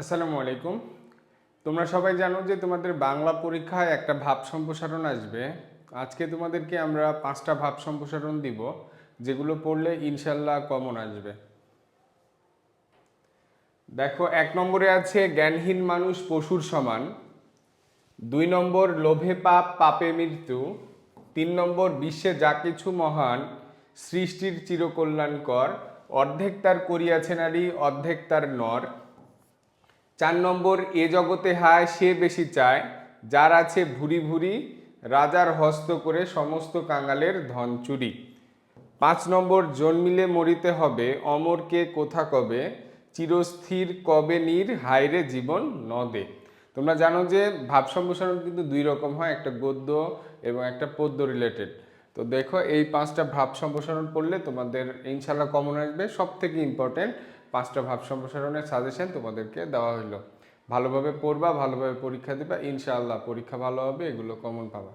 আসসালামু আলাইকুম। তোমরা সবাই জানো যে তোমাদের বাংলা পরীক্ষায় একটা ভাব সম্প্রসারণ আসবে। আজকে তোমাদেরকে আমরা পাঁচটা ভাব সম্প্রসারণ দিব, যেগুলো পড়লে ইনশাল্লাহ কমন আসবে। দেখো, এক নম্বরে আছে, জ্ঞানহীন মানুষ পশুর সমান। দুই নম্বর, লোভে পাপ, পাপে মৃত্যু। তিন নম্বর, বিশ্বে যা কিছু মহান, সৃষ্টির চিরকল্যাণকর। অর্ধেক তার করিয়াছে নারী, অর্ধেক তার নর। চার নম্বর, এ জগতে হায়, সে বেশি চায়, যার আছে ভুরি ভুরি, রাজার হস্ত করে সমস্ত কাঙালের ধন চুরি। পাঁচ নম্বর, জন্মিলে মরিতে হবে, অমরকে কোথা কবে, চিরস্থির কবে নীর, হায়রে জীবন নদে তোমরা জানো যে ভাব সম্প্রসারণ কিন্তু দুই রকম হয়, একটা গদ্য এবং একটা পদ্য রিলেটেড তো দেখো, এই পাঁচটা ভাব সম্প্রসারণ পড়লে তোমাদের ইনশাল্লাহ কমন আসবে। সব থেকে ইম্পর্টেন্ট পাঁচটা ভাব সম্প্রসারণের সাজেশন তোমাদেরকে দেওয়া হলো ভালোভাবে পড়বা, ভালোভাবে পরীক্ষা দিবা, ইনশাআল্লাহ পরীক্ষা ভালো হবে, এগুলো কমন পাবা।